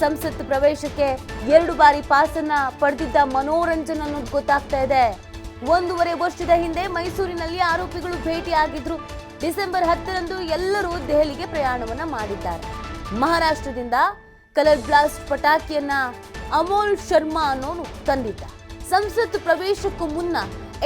ಸಂಸತ್ ಪ್ರವೇಶಕ್ಕೆ ಎರಡು ಬಾರಿ ಪಾಸನ್ನ ಪಡೆದಿದ್ದ ಮನೋರಂಜನ್ ಅನ್ನೋದು ಗೊತ್ತಾಗ್ತಾ ಇದೆ. ಒಂದೂವರೆ ವರ್ಷದ ಹಿಂದೆ ಮೈಸೂರಿನಲ್ಲಿ ಆರೋಪಿಗಳು ಭೇಟಿಯಾಗಿದ್ರು. ಡಿಸೆಂಬರ್ ಹತ್ತರಂದು ಎಲ್ಲರೂ ದೆಹಲಿಗೆ ಪ್ರಯಾಣವನ್ನ ಮಾಡಿದ್ದಾರೆ. ಮಹಾರಾಷ್ಟ್ರದಿಂದ ಕಲರ್ ಬ್ಲಾಸ್ಟ್ ಪಟಾಕಿಯನ್ನ ಅಮೋಲ್ ಶರ್ಮಾ ಅನ್ನೋನು ತಂದಿದ್ದ. ಸಂಸತ್ ಪ್ರವೇಶಕ್ಕೂ ಮುನ್ನ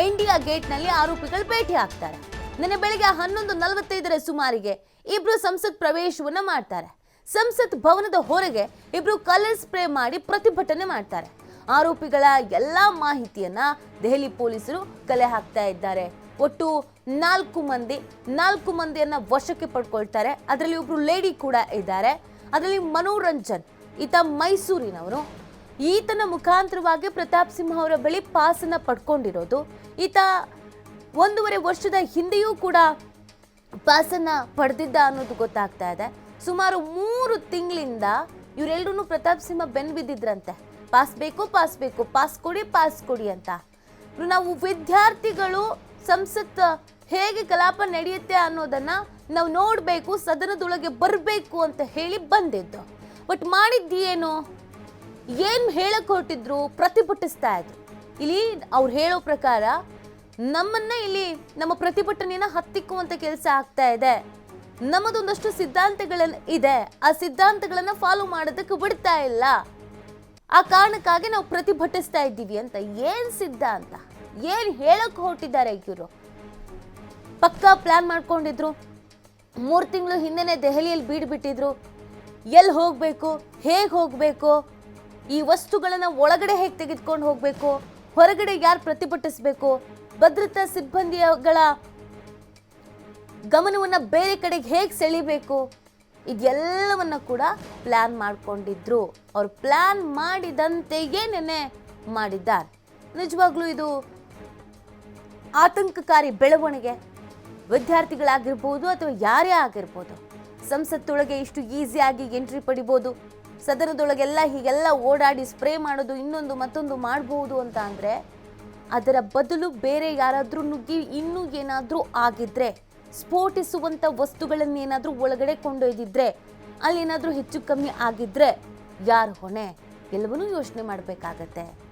ಇಂಡಿಯಾ ಗೇಟ್ನಲ್ಲಿ ಆರೋಪಿಗಳು ಭೇಟಿ ಆಗ್ತಾರೆ. ನಿನ್ನೆ ಬೆಳಿಗ್ಗೆ ಹನ್ನೊಂದು ನಲವತ್ತೈದರ ಸುಮಾರಿಗೆ ಇಬ್ರು ಸಂಸತ್ ಪ್ರವೇಶವನ್ನ ಮಾಡ್ತಾರೆ. ಸಂಸತ್ ಭವನದ ಹೊರಗೆ ಇಬ್ರು ಕಲರ್ ಸ್ಪ್ರೇ ಮಾಡಿ ಪ್ರತಿಭಟನೆ ಮಾಡ್ತಾರೆ. ಆರೋಪಿಗಳ ಎಲ್ಲಾ ಮಾಹಿತಿಯನ್ನ ದೆಹಲಿ ಪೊಲೀಸರು ಕಲೆ ಹಾಕ್ತಾ ಇದ್ದಾರೆ. ಒಟ್ಟು ನಾಲ್ಕು ಮಂದಿ, ನಾಲ್ಕು ಮಂದಿಯನ್ನ ವಶಕ್ಕೆ ಪಡ್ಕೊಳ್ತಾರೆ. ಅದರಲ್ಲಿ ಒಬ್ರು ಲೇಡಿ ಕೂಡ ಇದ್ದಾರೆ. ಅದರಲ್ಲಿ ಮನೋರಂಜನ್, ಈತ ಮೈಸೂರಿನವರು. ಈತನ ಮುಖಾಂತರವಾಗಿ ಪ್ರತಾಪ್ ಸಿಂಹ ಅವರ ಬಳಿ ಪಾಸನ್ನ ಪಡ್ಕೊಂಡಿರೋದು. ಈತ ಒಂದೂವರೆ ವರ್ಷದ ಹಿಂದೆಯೂ ಕೂಡ ಪಾಸನ್ನ ಪಡೆದಿದ್ದ ಅನ್ನೋದು ಗೊತ್ತಾಗ್ತಾ ಇದೆ. ಸುಮಾರು ಮೂರು ತಿಂಗಳಿಂದ ಇವರೆಲ್ಲರೂ ಪ್ರತಾಪ್ ಸಿಂಹ ಬೆನ್ ಬಿದ್ದಿದ್ರಂತೆ. ಪಾಸ್ ಬೇಕು ಪಾಸ್ ಬೇಕು, ಪಾಸ್ ಕೊಡಿ ಪಾಸ್ ಕೊಡಿ ಅಂತ. ನಾವು ವಿದ್ಯಾರ್ಥಿಗಳು ಸಂಸತ್ ಹೇಗೆ ಕಲಾಪ ನಡೆಯುತ್ತೆ ಅನ್ನೋದನ್ನ ನಾವು ನೋಡಬೇಕು, ಸದನದೊಳಗೆ ಬರಬೇಕು ಅಂತ ಹೇಳಿ ಬಂದಿದ್ದು. ಬಟ್ ಮಾಡಿದ್ದೇನು ಏನು ಹೇಳಕ್ ಹೊರಟಿದ್ರು? ಪ್ರತಿಭಟಿಸ್ತಾ ಇದ್ರು. ಇಲ್ಲಿ ಅವ್ರು ಹೇಳೋ ಪ್ರಕಾರ ನಮ್ಮನ್ನ ಇಲ್ಲಿ ನಮ್ಮ ಪ್ರತಿಭಟನೆಯನ್ನ ಹತ್ತಿಕ್ಕುವಂಥ ಕೆಲಸ ಆಗ್ತಾ ಇದೆ. ನಮ್ಮದೊಂದಷ್ಟು ಸಿದ್ಧಾಂತಗಳನ್ನ ಇದೆ. ಆ ಸಿದ್ಧಾಂತಗಳನ್ನ ಫಾಲೋ ಮಾಡೋದಕ್ಕೆ ಬಿಡ್ತಾ ಇಲ್ಲ. ಆ ಕಾರಣಕ್ಕಾಗಿ ನಾವು ಪ್ರತಿಭಟಿಸ್ತಾ ಇದ್ದೀವಿ ಅಂತ ಏನ್ ಸಿದ್ಧಾಂತ? ಏನ್ ಹೇಳಕ್ ಹೊರಟಿದ್ದಾರೆ ಇವರು? ಪಕ್ಕಾ ಪ್ಲಾನ್ ಮಾಡ್ಕೊಂಡಿದ್ರು. ಮೂರು ತಿಂಗಳು ಹಿಂದೆನೆ ದೆಹಲಿಯಲ್ಲಿ ಬೀಡ್ ಬಿಟ್ಟಿದ್ರು ಎಲ್ಲಿ ಹೋಗಬೇಕು? ಹೇಗೆ ಹೋಗಬೇಕು? ಈ ವಸ್ತುಗಳನ್ನ ಒಳಗಡೆ ಹೇಗೆ ತೆಗೆದುಕೊಂಡು ಹೋಗಬೇಕು? ಹೊರಗಡೆ ಯಾರು ಪ್ರತಿಭಟಿಸಬೇಕು? ಭದ್ರತಾ ಸಿಬ್ಬಂದಿಗಳ ಗಮನವನ್ನ ಬೇರೆ ಕಡೆಗೆ ಹೇಗೆ ಸೆಳಿಬೇಕು? ಇದೆಲ್ಲವನ್ನು ಕೂಡ ಪ್ಲ್ಯಾನ್ ಮಾಡಿಕೊಂಡಿದ್ರು. ಅವ್ರು ಪ್ಲ್ಯಾನ್ ಮಾಡಿದಂತೆಯೇ ನೆನೆ ಮಾಡಿದ್ದಾರೆ. ನಿಜವಾಗ್ಲೂ ಇದು ಆತಂಕಕಾರಿ ಬೆಳವಣಿಗೆ. ವಿದ್ಯಾರ್ಥಿಗಳಾಗಿರ್ಬೋದು ಅಥವಾ ಯಾರೇ ಆಗಿರ್ಬೋದು, ಸಂಸತ್ತೊಳಗೆ ಇಷ್ಟು ಈಸಿಯಾಗಿ ಎಂಟ್ರಿ ಪಡಿಬೋದು, ಸದನದೊಳಗೆಲ್ಲ ಹೀಗೆಲ್ಲ ಓಡಾಡಿ ಸ್ಪ್ರೇ ಮಾಡೋದು, ಇನ್ನೊಂದು ಮತ್ತೊಂದು ಮಾಡಬಹುದು ಅಂತ ಅಂದರೆ ಅದರ ಬದಲು ಬೇರೆ ಯಾರಾದರೂ ನುಗ್ಗಿ ಇನ್ನೂ ಏನಾದರೂ ಆಗಿದ್ರೆ ಸ್ಫೋಟಿಸುವಂಥ ವಸ್ತುಗಳನ್ನೇನಾದರೂ ಒಳಗಡೆ ಕೊಂಡೊಯ್ದಿದ್ರೆ ಅಲ್ಲೇನಾದರೂ ಹೆಚ್ಚು ಕಮ್ಮಿ ಆಗಿದ್ರೆ ಯಾರು ಹೊಣೆ? ಎಲ್ಲವನ್ನೂ ಯೋಚನೆ ಮಾಡಬೇಕಾಗತ್ತೆ.